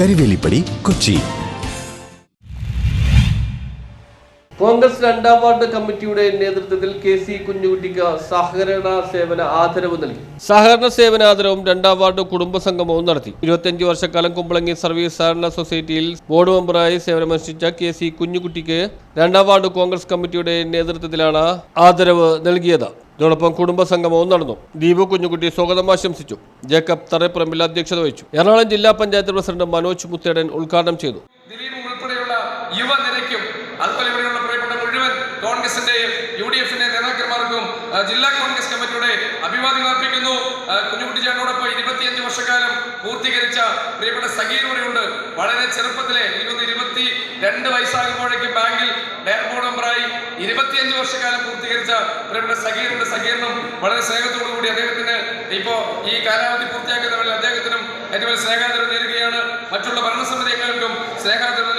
Karivelippady Kochi Congress രണ്ടാം ward കമ്മിറ്റിയുടെ നേതൃത്വത്തിൽ കെ സി കുഞ്ഞുകുട്ടിക്ക് സഹകരണ സേവന ആദരവ് നൽകി. സഹകരണ സേവന ആദരവും രണ്ടാം വാർഡ് കുടുംബ സംഗമവും നടത്തി. ഇരുപത്തിയഞ്ച് വർഷക്കാലം കുമ്പളങ്ങി സർവീസ് സഹകരണ സൊസൈറ്റിയിൽ ബോർഡ് മെമ്പറായി സേവനമനുഷ്ഠിച്ച കെ സി കുഞ്ഞുകുട്ടിക്ക് രണ്ടാം വാർഡ് കോൺഗ്രസ് കമ്മിറ്റിയുടെ നേതൃത്വത്തിലാണ് ആദരവ് നൽകിയത്. ഇതോടൊപ്പം കുടുംബ സംഗമവും നടന്നു. ദീപു കുഞ്ഞുകുട്ടി സ്വാഗതം ആശംസിച്ചു. ജേക്കബ് തറപ്പറമ്പിൽ അധ്യക്ഷത വഹിച്ചു. എറണാകുളം ജില്ലാ പഞ്ചായത്ത് പ്രസിഡന്റ് മനോജ് മുത്തേടൻ ഉദ്ഘാടനം ചെയ്തു. യുവനിരയ്ക്കും അതുപോലെ ഇവിടെയുള്ള പ്രിയപ്പെട്ട മുഴുവൻ കോൺഗ്രസിന്റെയും യു ഡി എഫിന്റെ നേതാക്കന്മാർക്കും ജില്ലാ കോൺഗ്രസ് കമ്മിറ്റിയുടെ അഭിവാദ്യം അർപ്പിക്കുന്നു. കുഞ്ഞുകുട്ടി ചേട്ടനോടൊപ്പം ഇരുപത്തിയഞ്ച് വർഷക്കാലം പൂർത്തീകരിച്ച പ്രിയപ്പെട്ട സഗീർ വളരെ ചെറുപ്പത്തിലെ ഇരുപത് ഇരുപത്തി രണ്ട് വയസ്സാകുമ്പോഴേക്കും ബാങ്കിൽ ഡയർ ബോർഡ് മെമ്പറായി ഇരുപത്തിയഞ്ച് വർഷക്കാലം പൂർത്തീകരിച്ച പ്രിയപ്പെട്ട സഖീറിന്റെ സഗീറിനും വളരെ സ്നേഹത്തോടു കൂടി അദ്ദേഹത്തിന് ഇപ്പോ ഈ കാലാവധി പൂർത്തിയാക്കുന്നവരിൽ അദ്ദേഹത്തിനും ഏറ്റവും സ്നേഹാദരം നേരുകയാണ്. മറ്റുള്ള ഭരണസമിതി അംഗങ്ങൾക്കും സ്നേഹാദരം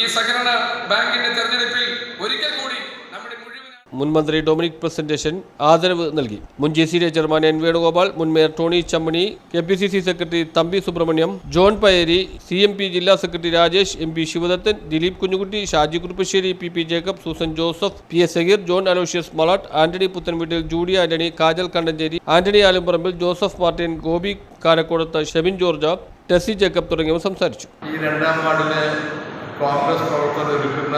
ഈ സഹകരണ ബാങ്കിന്റെ തെരഞ്ഞെടുപ്പിൽ ഒരിക്കൽ കൂടി നമ്മുടെ മുഴുവൻ മുൻ മന്ത്രി ഡൊമിനിക് പ്രസന്റേഷൻ ആദരവ് നൽകി. മുൻ J C D chairman N Venugopal മുൻ mayor Tony Chammany K P C C secretary Thampi Subrahmanyam John Payyari C M P ജില്ലാ secretary Rajesh M P Sivadathan Dileep Kunjukutty Shaji Kuruppassery P P Jacob Susan Joseph P S Sageer John Aloysius Malattu Antony Puthenveettil Judy Antony Kajal Kandancherry Antony Alumparambil Joseph Martin Gopi Karakkodathu Shebin George Tessy Jacob തുടങ്ങിയവർ സംസാരിച്ചു. ഈ രണ്ടാം വാർഡിലെ കോൺഗ്രസ് പ്രവർത്തകർ ഒരുക്കുന്ന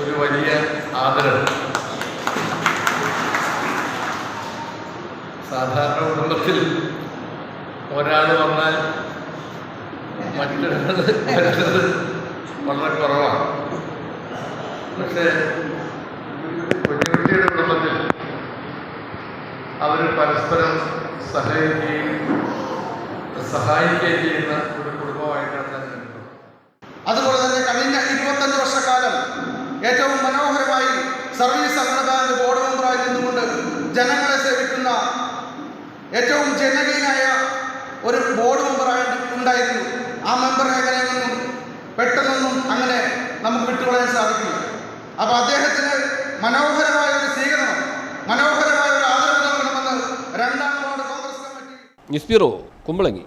ഒരു വലിയ ആദരവ്. സാധാരണ കുടുംബത്തിൽ ഒരാൾ വന്നാൽ മറ്റൊരാൾ വളരെ കുറവാണ്. പക്ഷേ കുഞ്ഞുകുട്ടിയുടെ കുടുംബത്തിൽ അവർ പരസ്പരം സഹകരിക്കുകയും സഹായിക്കുകയും ചെയ്യുന്ന ഏറ്റവും മനോഹരമായി സർവീസ് അന്നദാന ബോർഡ് മെമ്പറായി നിന്നുകൊണ്ട് ജനങ്ങളെ സേവിക്കുന്ന ഏറ്റവും ജനകീയനായ ഒരു ബോർഡ് മെമ്പറായി ഉണ്ടായിരുന്നു. ആ മെമ്പർ എങ്ങനെയൊന്നും പെട്ടെന്നൊന്നും അങ്ങനെ നമുക്ക് വിട്ടുകളയാൻ സാധിക്കില്ല. അപ്പോൾ അദ്ദേഹത്തിന് മനോഹരമായ ഒരു സ്വീകരണം മനോഹരമായ ഒരു ആദരവ് നൽകണമെന്ന് രണ്ടാം ബോർഡ് കോൺഗ്രസ് കമ്മിറ്റി കുമ്പളങ്ങി.